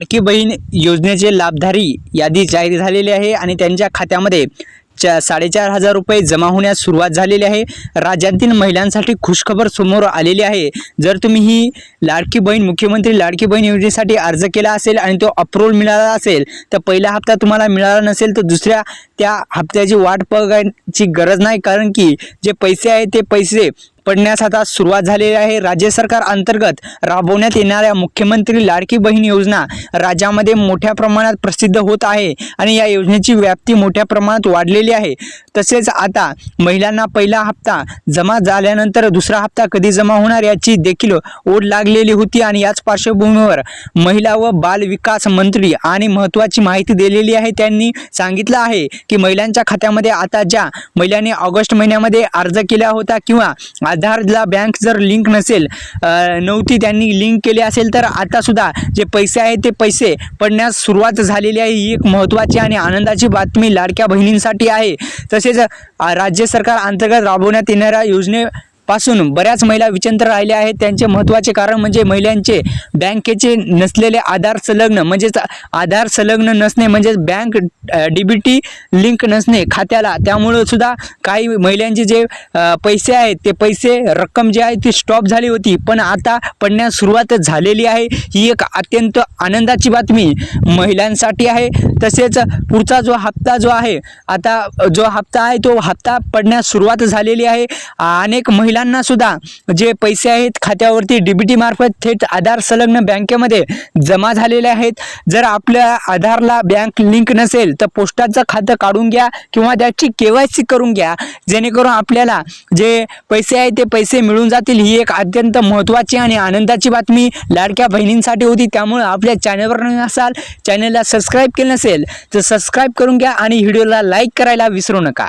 लाडकी बहीण योजनेचे लाभधारी यादी जाहीर झालेली आहे आणि त्यांच्या खात्यामध्ये चा साडेचार हजार रुपये जमा होण्यास सुरुवात झालेली आहे. राज्यातील महिलांसाठी खुशखबर समोर आलेली आहे. जर तुम्ही ही लाडकी बहीण मुख्यमंत्री लाडकी बहीण योजनेसाठी अर्ज केला असेल आणि तो अप्रूव्हल मिळाला असेल तर पहिला हप्ता तुम्हाला मिळाला नसेल तर दुसऱ्या त्या हप्त्याची वाट बघायची गरज नाही. कारण की जे पैसे आहे ते पैसे पडण्यास आता सुरुवात झालेली आहे. राज्य सरकार अंतर्गत राबवण्यात येणाऱ्या मुख्यमंत्री लाडकी बहीण योजना राज्यामध्ये मोठ्या प्रमाणात प्रसिद्ध होत आहे आणि या योजनेची व्याप्ती मोठ्या प्रमाणात वाढलेली आहे. तसेच आता महिलांना पहिला हप्ता जमा झाल्यानंतर दुसरा हप्ता कधी जमा होणार याची देखील ओढ लागलेली होती आणि याच पार्श्वभूमीवर महिला व बाल विकास मंत्री आणि महत्त्वाची माहिती दिलेली आहे. त्यांनी सांगितलं आहे की महिलांच्या खात्यामध्ये आता ज्या महिलांनी ऑगस्ट महिन्यामध्ये अर्ज केला होता किंवा आधारला बँक जर लिंक नसेल नव्हती त्यांनी लिंक केली असेल तर आता सुद्धा जे पैसे आहेत ते पैसे पडण्यास सुरुवात झालेली आहे. ही एक महत्त्वाची आणि आनंदाची बातमी लाडक्या बहिणींसाठी आहे. तर तसेच राज्य सरकार अंतर्गत राबवण्यात येणाऱ्या योजने पासून बऱ्याच महिला विचंत्र राहिल्या आहेत. त्यांचे महत्त्वाचे कारण म्हणजे महिलांचे बँकेचे नसलेले आधार संलग्न म्हणजेच आधार संलग्न नसणे म्हणजेच bank D B T link नसणे खात्याला. त्यामुळं सुद्धा काही महिलांचे जे पैसे आहेत ते पैसे रक्कम जी आहे ती स्टॉप झाली होती. पण आता पडण्यास सुरुवात झालेली आहे. ही एक अत्यंत आनंदाची बातमी महिलांसाठी आहे. तसेच पुढचा जो हप्ता जो आहे आता जो हप्ता आहे तो हप्ता पडण्यास सुरुवात झालेली आहे. अनेक महिला महिलांना सुद्धा जे पैसे आहेत खात्यावरती डी बी मार्फत थेट आधार संलग्न बँकेमध्ये जमा झालेले आहेत. जर आपल्या आधारला बँक लिंक नसेल तर पोस्टाचं खातं काढून घ्या किंवा त्याची के वाय सी करून घ्या. जेणेकरून आपल्याला जे पैसे आहेत ते पैसे मिळून जातील ही एक अत्यंत महत्त्वाची आणि आनंदाची बातमी लाडक्या बहिणींसाठी होती. त्यामुळे आपल्या चॅनलवर नसाल असाल चॅनलला सबस्क्राईब केलं नसेल तर सबस्क्राईब करून घ्या आणि व्हिडिओला लाईक करायला विसरू नका.